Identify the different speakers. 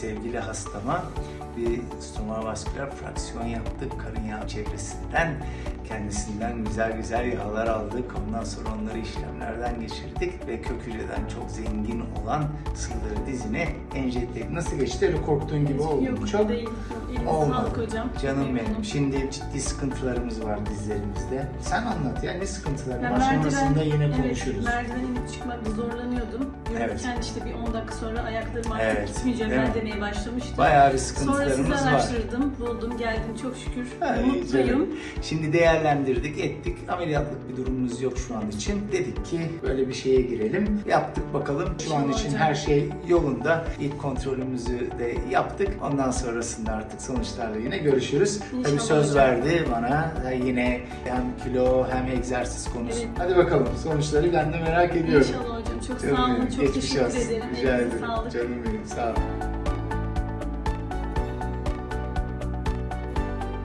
Speaker 1: sevgili hastama bir stomakovasküler fraksiyon yaptık karın yağı çevresinden. Kendisinden güzel güzel yağlar aldık. Ondan sonra onları işlemlerden geçirdik ve kök hücreden çok zengin olan sıvıları dizine enjekte ettik. Nasıl geçti? Öyle korktuğun gibi oldu mu?
Speaker 2: Yok
Speaker 1: Çok
Speaker 2: değil.
Speaker 1: Olmadı.
Speaker 2: sağlık hocam.
Speaker 1: Canım
Speaker 2: Memnunum.
Speaker 1: benim. Şimdi ciddi sıkıntılarımız var dizlerimizde. Sen anlat ya ne sıkıntıların var? Sonrasında yine
Speaker 2: evet,
Speaker 1: konuşuruz.
Speaker 2: merdiven inip çıkmakta zorlanıyordum.
Speaker 1: Evet.
Speaker 2: Yürürken işte bir 10 dakika sonra ayaklarım artık
Speaker 1: Evet,
Speaker 2: gitmeyeceğim ben demeye başlamıştım.
Speaker 1: Bayağı bir
Speaker 2: Sonra
Speaker 1: sıkıntılarımız
Speaker 2: sizi
Speaker 1: var.
Speaker 2: araştırdım, buldum, geldim çok şükür.
Speaker 1: Ha,
Speaker 2: Mutluyum.
Speaker 1: canım. Şimdi değerlendirdik, ettik. Ameliyatlık bir durumumuz yok şu an için. Dedik ki böyle bir şeye girelim. Yaptık bakalım. Şu an için her şey yolunda. İlk kontrolümüzü de yaptık. Ondan sonrasında artık sonuçlarla yine görüşürüz.
Speaker 2: İnşallah
Speaker 1: Tabii söz
Speaker 2: hocam.
Speaker 1: verdi bana. Yine hem kilo hem egzersiz konusu.
Speaker 2: Evet.
Speaker 1: Hadi bakalım sonuçları ben de merak ediyorum.
Speaker 2: İnşallah. Çok sağ olun, çok
Speaker 1: geçmiş
Speaker 2: teşekkür
Speaker 1: olsun.
Speaker 2: ederim.
Speaker 1: Rica ederim.
Speaker 2: sağlık.
Speaker 1: Canım benim sağ ol.